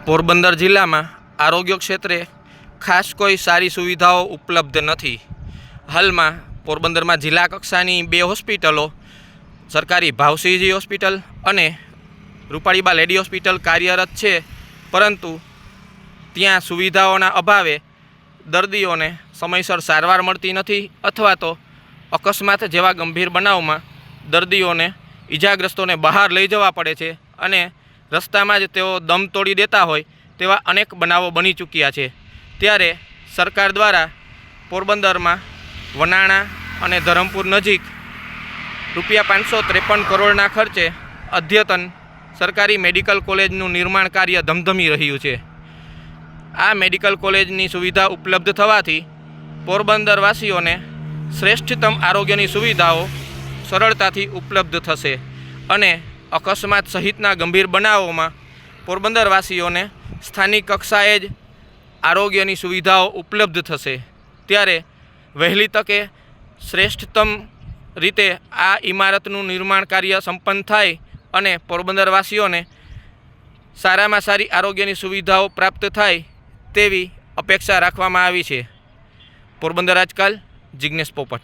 પોરબંદર જિલ્લામાં આરોગ્ય ક્ષેત્રે ખાસ કોઈ સારી સુવિધાઓ ઉપલબ્ધ નથી. હાલમાં પોરબંદરમાં જિલ્લા કક્ષાની બે હોસ્પિટલો, સરકારી ભાવસિંહજી હોસ્પિટલ અને રૂપાળીબા લેડી હોસ્પિટલ કાર્યરત છે, પરંતુ ત્યાં સુવિધાઓના અભાવે દર્દીઓને સમયસર સારવાર મળતી નથી અથવા તો અકસ્માત જેવા ગંભીર બનાવમાં દર્દીઓને ઈજાગ્રસ્તોને બહાર લઈ જવા પડે છે અને રસ્તામાં જ તેઓ દમ તોડી દેતા હોય તેવા અનેક બનાવો બની ચૂક્યા છે. ત્યારે સરકાર દ્વારા પોરબંદરમાં વનાણા અને ધરમપુર નજીક રૂપિયા પાંચસો ત્રેપન કરોડના ખર્ચે અદ્યતન સરકારી મેડિકલ કોલેજનું નિર્માણ કાર્ય ધમધમી રહ્યું છે. આ મેડિકલ કોલેજની સુવિધા ઉપલબ્ધ થવાથી પોરબંદરવાસીઓને શ્રેષ્ઠતમ આરોગ્યની સુવિધાઓ સરળતાથી ઉપલબ્ધ થશે અને અકસ્માત સહિતના ગંભીર બનાવોમાં પોરબંદરવાસીઓને સ્થાનિક કક્ષાએ જ આરોગ્યની સુવિધાઓ ઉપલબ્ધ થશે. ત્યારે વહેલી તકે શ્રેષ્ઠતમ રીતે આ ઇમારતનું નિર્માણ કાર્ય સંપન્ન થાય અને પોરબંદરવાસીઓને સારામાં સારી આરોગ્યની સુવિધાઓ પ્રાપ્ત થાય તેવી અપેક્ષા રાખવામાં આવી છે. પોરબંદર આજકાલ જિજ્ઞેશ પોપટ.